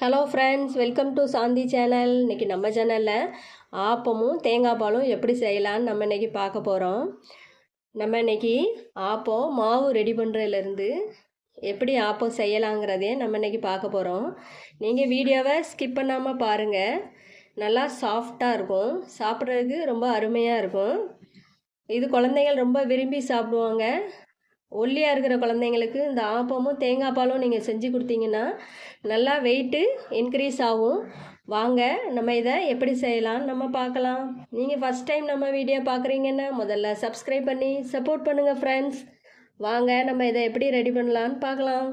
Hello friends welcome to Shanthi channel இன்றைக்கி நம்ம சேனலில் ஆப்பமும் தேங்காய் பாலும் எப்படி செய்யலான்னு நம்ம இன்றைக்கி பார்க்க போகிறோம் நம்ம இன்றைக்கி ஆப்பம் மாவு ரெடி பண்ணுறதுலேருந்து எப்படி ஆப்பம் செய்யலாங்கிறதே நம்ம இன்றைக்கி பார்க்க போகிறோம் நீங்கள் வீடியோவை ஸ்கிப் பண்ணாமல் பாருங்கள் நல்லா சாஃப்டாக இருக்கும். சாப்பிட்றதுக்கு ரொம்ப அருமையாக இருக்கும். இது குழந்தைகள் ரொம்ப விரும்பி சாப்பிடுவாங்க. ஒல்லியாக இருக்கிற குழந்தைங்களுக்கு இந்த ஆப்பமும் தேங்காய் பாலும் நீங்கள் செஞ்சு கொடுத்தீங்கன்னா நல்லா வெயிட்டு இன்க்ரீஸ் ஆகும். வாங்க நம்ம இதை எப்படி செய்யலாம்னு நம்ம பார்க்கலாம். நீங்கள் ஃபஸ்ட் டைம் நம்ம வீடியோ பார்க்குறீங்கன்னா முதல்ல சப்ஸ்கிரைப் பண்ணி சப்போர்ட் பண்ணுங்கள் ஃப்ரெண்ட்ஸ் வாங்க நம்ம இதை எப்படி ரெடி பண்ணலான்னு பார்க்கலாம்.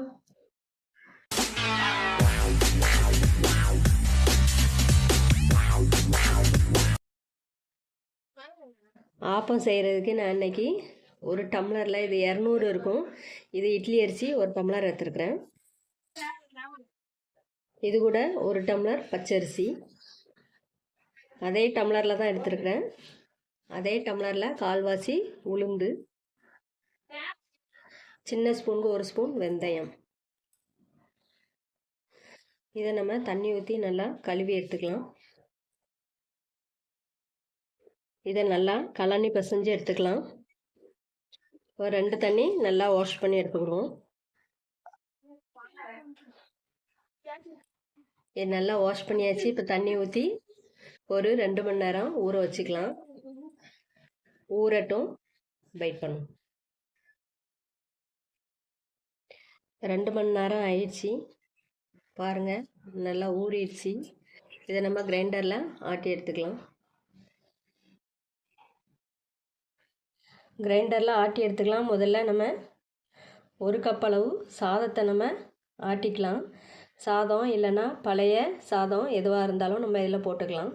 ஆப்பம் செய்கிறதுக்கு நான் இன்னைக்கு ஒரு டம்ளரில் இது இரநூறு இருக்கும். இது இட்லி அரிசி ஒரு டம்ளர் எடுத்துருக்குறேன். இது கூட ஒரு டம்ளர் பச்சரிசி. அதே டம்ளரில் தான் எடுத்துருக்குறேன். அதே டம்ளரில் கால்வாசி உளுந்து சின்ன ஸ்பூனுக்கு ஒரு ஸ்பூன் வெந்தயம். இதை நம்ம தண்ணி ஊற்றி நல்லா கழுவி எடுத்துக்கலாம். இதை நல்லா கலனி பசைஞ்சு எடுத்துக்கலாம். ஒரு ரெண்டு தண்ணி நல்லா வாஷ் பண்ணி எடுத்துக்கிடுவோம். இது நல்லா வாஷ் பண்ணியாச்சு. இப்போ தண்ணி ஊற்றி ஒரு ரெண்டு மணி நேரம் ஊற வச்சுக்கலாம். ஊறட்டும். பைட் பண்ணும். ரெண்டு மணி நேரம் ஆயிடுச்சு. பாருங்கள் நல்லா ஊறிடுச்சு. இதை நம்ம கிரைண்டரில் ஆட்டி எடுத்துக்கலாம். கிரைண்டரில் ஆட்டி எடுத்துக்கலாம். முதல்ல நம்ம ஒரு கப் அளவு சாதத்தை நம்ம ஆட்டிக்கலாம். சாதம் இல்லைன்னா பழைய சாதம் எதுவாக இருந்தாலும் நம்ம இதில் போட்டுக்கலாம்.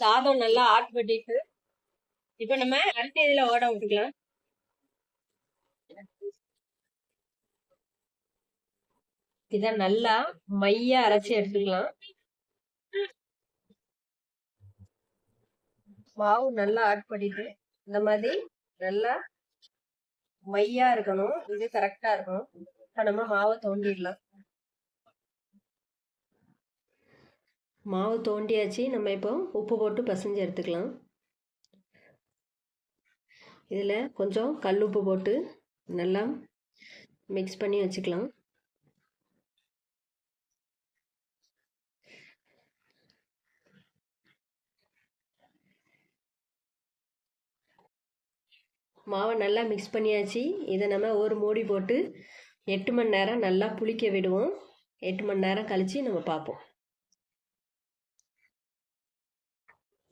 சாதம் நல்லா ஆட் பண்ணிட்டு இப்போ நம்ம அடுத்த இதில் ஓட விட்டுக்கலாம். இதை நல்லா மையா அரைச்சி எடுத்துக்கலாம். மாவு நல்லா ஆட் பண்ணிட்டு இந்த மாதிரி நல்லா மையா இருக்கணும். இது கரெக்டா இருக்கணும். இப்போ நம்ம மாவை தோண்டிடலாம். மாவு தோண்டியாச்சு. நம்ம இப்போ உப்பு போட்டு பசைஞ்சு எடுத்துக்கலாம். இதில் கொஞ்சம் கல் உப்பு போட்டு நல்லா மிக்ஸ் பண்ணி வச்சுக்கலாம். மாவை நல்லா மிக்ஸ் பண்ணியாச்சு. இதை நம்ம ஒரு மூடி போட்டு எட்டு மணி நேரம் நல்லா புளிக்க விடுவோம். எட்டு மணி நேரம் கழித்து நம்ம பார்ப்போம்.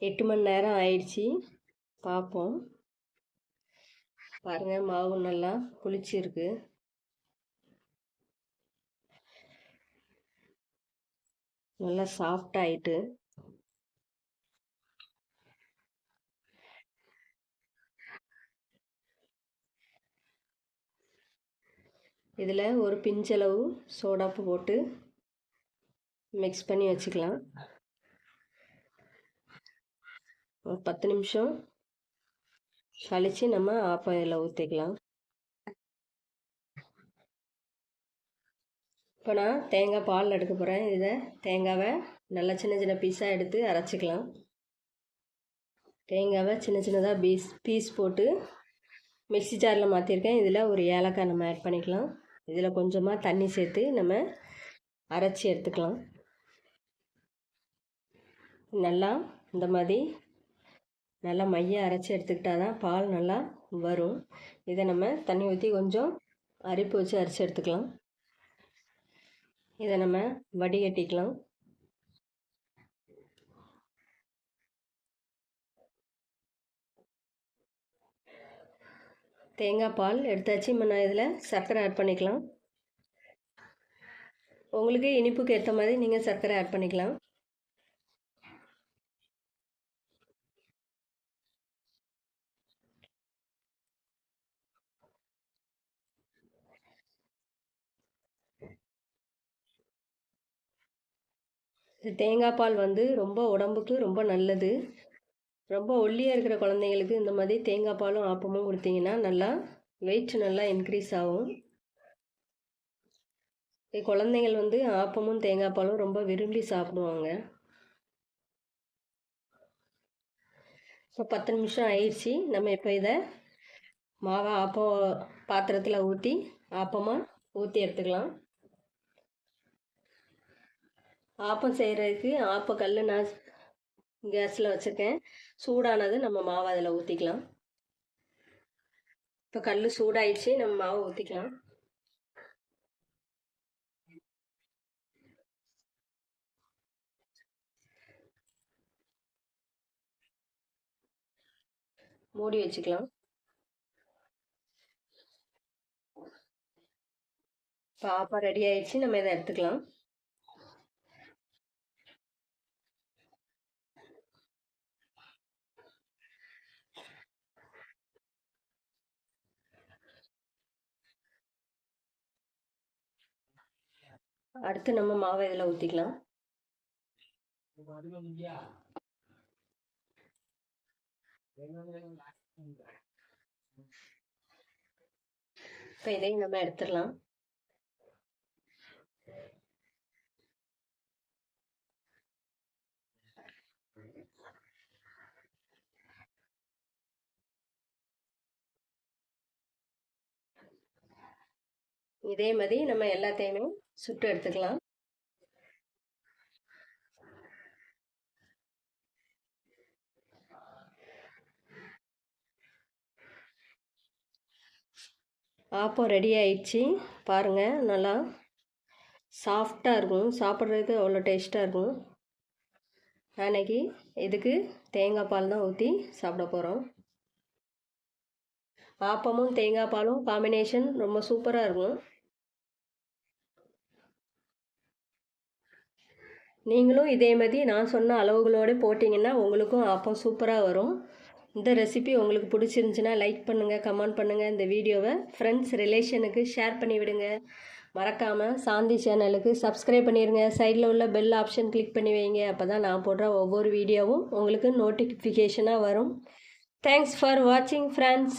எட்டு மணி நேரம் ஆயிடுச்சு. பார்ப்போம். பாருங்கள் மாவு நல்லா புளிச்சிருக்கு. நல்லா சாஃப்டாயிட்டு இதில் ஒரு பிஞ்சளவு சோடாப்பு போட்டு மிக்ஸ் பண்ணி வச்சுக்கலாம். ஒரு பத்து நிமிஷம் கழித்து நம்ம ஆப்பாயில் ஊற்றிக்கலாம் இப்போ நான் தேங்காய் பால் எடுக்க போகிறேன் இதை தேங்காவை நல்லா சின்ன சின்ன பீஸாக எடுத்து அரைச்சிக்கலாம். தேங்காவை சின்ன சின்னதாக பீஸ் பீஸ் போட்டு மிக்சி ஜாரில் மாற்றிருக்கேன் இதில் ஒரு ஏலக்காய் நம்ம ஆட் பண்ணிக்கலாம். இதில் கொஞ்சமாக தண்ணி சேர்த்து நம்ம அரைச்சி எடுத்துக்கலாம். நல்லா இந்த மாதிரி நல்லா மைய அரைச்சி எடுத்துக்கிட்டால் தான் பால் நல்லா வரும். இதை நம்ம தண்ணி ஊற்றி கொஞ்சம் அரிப்பு வச்சு அரைச்சி எடுத்துக்கலாம். இதை நம்ம வடிகட்டிக்கலாம். தேங்காய் பால் எடுத்தாச்சு. இப்போ நான் இதில் சர்க்கரை ஆட் பண்ணிக்கலாம். உங்களுக்கு இனிப்புக்கு ஏற்ற மாதிரி நீங்கள் சர்க்கரை ஆட் பண்ணிக்கலாம். தேங்காய் பால் வந்து ரொம்ப உடம்புக்கு ரொம்ப நல்லது. ரொம்ப ஒல்லியாக இருக்கிற குழந்தைங்களுக்கு இந்த மாதிரி தேங்காய் பாலும் ஆப்பமும் கொடுத்தீங்கன்னா நல்லா வெயிட் நல்லா இன்க்ரீஸ் ஆகும். குழந்தைங்கள் வந்து ஆப்பமும் தேங்காய் பாலும் ரொம்ப விரும்பி சாப்பிடுவாங்க. இப்போ பத்து நிமிஷம் ஆயிடுச்சு. நம்ம இப்போ இதை மாவை ஆப்பம் பாத்திரத்தில் ஊற்றி ஆப்பமாக ஊற்றி எடுத்துக்கலாம். ஆப்பம் செய்கிறதுக்கு ஆப்பக்கல் நான் கேஸில் வச்சுருக்கேன். சூடானது நம்ம மாவை அதில் ஊற்றிக்கலாம் இப்போ கல் சூடாயிடுச்சு நம்ம மாவை ஊற்றிக்கலாம் மூடி வச்சுக்கலாம். பாப்பா ரெடி ஆயிடுச்சு நம்ம இதை எடுத்துக்கலாம். அடுத்து நம்ம மாவை இதில் ஊற்றிக்கலாம் இப்போ இதையும் நம்ம எடுத்துடலாம். இதே மாதிரி நம்ம எல்லாத்தையுமே சுட்டு எடுத்துக்கலாம். ஆப்பம் ரெடி ஆயிடுச்சு. பாருங்கள் நல்லா சாஃப்டாக இருக்கும். சாப்பிட்றதுக்கு அவ்வளோ டேஸ்ட்டாக இருக்கும். அன்னைக்கு இதுக்கு தேங்காய் பால் தான் ஊற்றி சாப்பிட போகிறோம் ஆப்பமும் தேங்காய் பாலும் காம்பினேஷன் ரொம்ப சூப்பராக இருக்கும். நீங்களும் இதே மாதிரி நான் சொன்ன அளவுகளோடு போட்டிங்கன்னா உங்களுக்கும் அப்பம் சூப்பராக வரும். இந்த ரெசிபி உங்களுக்கு பிடிச்சிருந்துச்சின்னா லைக் பண்ணுங்கள் கமெண்ட் பண்ணுங்கள் இந்த வீடியோவை ஃப்ரெண்ட்ஸ் ரிலேஷனுக்கு ஷேர் பண்ணி விடுங்க. மறக்காமல் சாந்தி சேனலுக்கு சப்ஸ்கிரைப் பண்ணிடுங்க சைடில் உள்ள பெல் ஆப்ஷன் கிளிக் பண்ணி வைங்க. அப்போ தான் நான் போடுற ஒவ்வொரு வீடியோவும் உங்களுக்கு நோட்டிஃபிகேஷனாக வரும். தேங்க்ஸ் ஃபார் வாட்சிங் ஃப்ரெண்ட்ஸ்